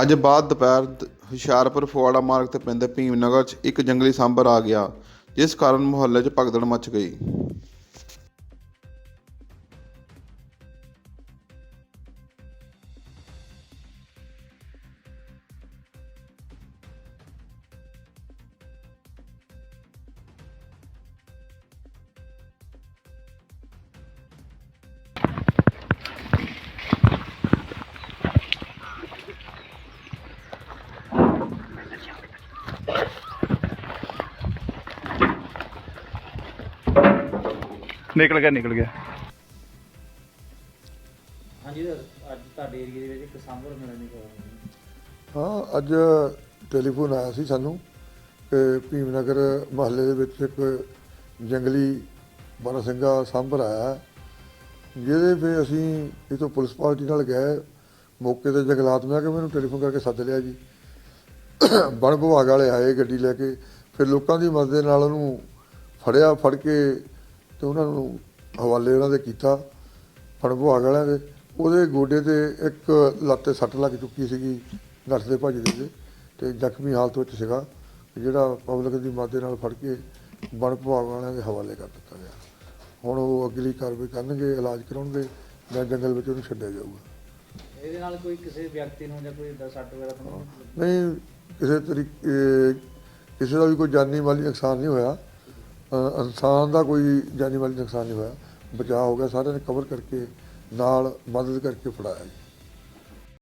ਅੱਜ ਬਾਅਦ ਦੁਪਹਿਰ ਦ- ਹੁਸ਼ਿਆਰਪੁਰ, ਫਗਵਾੜਾ ਮਾਰਗ ਤੇ ਪੈਂਦੇ ਭੀਮ ਨਗਰ 'ਚ ਇੱਕ ਜੰਗਲੀ ਸਾਂਭਰ ਆ ਗਿਆ, ਜਿਸ ਕਾਰਨ ਮੁਹੱਲੇ 'ਚ ਭਗਦੜ ਮਚ ਗਈ। ਨਿਕਲ ਗਿਆ ਨਿਕਲ ਗਿਆ। ਹਾਂਜੀ ਸਰ ਅੱਜ ਤੁਹਾਡੇ ਏਰੀਆ ਦੇ ਵਿੱਚ ਇੱਕ ਸਾਂਭਰ ਮਿਲਣ ਦੀ ਖਬਰ ਮਿਲੀ। ਹਾਂ ਅੱਜ ਟੈਲੀਫੋਨ ਆਇਆ ਸੀ ਸਾਨੂੰ ਕਿ ਭੀਮਨਗਰ ਮਹੱਲੇ ਦੇ ਵਿੱਚ ਇੱਕ ਜੰਗਲੀ ਬਾਰਾਸਿੰਗਾ ਸਾਂਭਰ ਆਇਆ। ਜਿਹਦੇ 'ਤੇ ਅਸੀਂ ਇਹ ਤੋਂ ਪੁਲਿਸ ਪਾਰਟੀ ਨਾਲ ਗਏ ਮੌਕੇ ਤੇ ਜੰਗਲਾਤ ਮਹਿਕਮੇ ਨੂੰ ਟੈਲੀਫੋਨ ਕਰਕੇ ਸੱਦ ਲਿਆ ਜੀ। ਵਣ ਵਿਭਾਗ ਵਾਲੇ ਆਏ ਗੱਡੀ ਲੈ ਕੇ ਫਿਰ ਲੋਕਾਂ ਦੀ ਮਦਦ ਦੇ ਨਾਲ ਉਹਨੂੰ ਫੜਿਆ ਫੜ ਕੇ ਤੇ ਉਹਨਾਂ ਨੂੰ ਹਵਾਲੇ ਉਹਨਾਂ ਦੇ ਕੀਤਾ ਵਿਭਾਗ ਵਾਲਿਆਂ ਦੇ। ਉਹਦੇ ਗੋਡੇ ਤੇ ਇੱਕ ਲੱਤ ਤੇ ਸੱਟ ਲੱਗ ਚੁੱਕੀ ਸੀਗੀ ਨੱਠਦੇ ਭੱਜਦੇ ਦੇ ਤੇ। ਜ਼ਖਮੀ ਹਾਲਤ ਵਿੱਚ ਸੀਗਾ ਜਿਹੜਾ ਪਬਲਿਕ ਦੀ ਮਦਦ ਨਾਲ ਫੜ ਕੇ ਵਣ ਵਿਭਾਗ ਵਾਲਿਆਂ ਦੇ ਹਵਾਲੇ ਕਰ ਦਿੱਤਾ ਗਿਆ। ਹੁਣ ਉਹ ਅਗਲੀ ਕਾਰਵਾਈ ਕਰਨਗੇ ਇਲਾਜ ਕਰਾਉਣਗੇ ਜਾਂ ਜੰਗਲ ਵਿੱਚ ਉਹਨੂੰ ਛੱਡਿਆ ਜਾਊਗਾ। ਇਹਦੇ ਨਾਲ ਕੋਈ ਕਿਸੇ ਵਿਅਕਤੀ ਨੂੰ ਜਾਂ ਕੋਈ ਸੱਟ ਵਗੈਰਾ ਤਾਂ ਨਹੀਂ? ਨਹੀਂ ਕਿਸੇ ਤਰੀਕੇ ਕਿਸੇ ਦਾ ਵੀ ਕੋਈ ਜਾਨੀ ਮਾਲੀ ਨੁਕਸਾਨ ਨਹੀਂ ਹੋਇਆ। ਇਨਸਾਨ ਦਾ ਕੋਈ ਜਾਨੀ ਮਾਲੀ ਨੁਕਸਾਨ ਨਹੀਂ ਹੋਇਆ। ਬਚਾਅ ਹੋ ਗਿਆ, ਸਾਰਿਆਂ ਨੇ ਕਵਰ ਕਰਕੇ ਨਾਲ ਮਦਦ ਕਰਕੇ ਫੜਾਇਆ ਜੀ।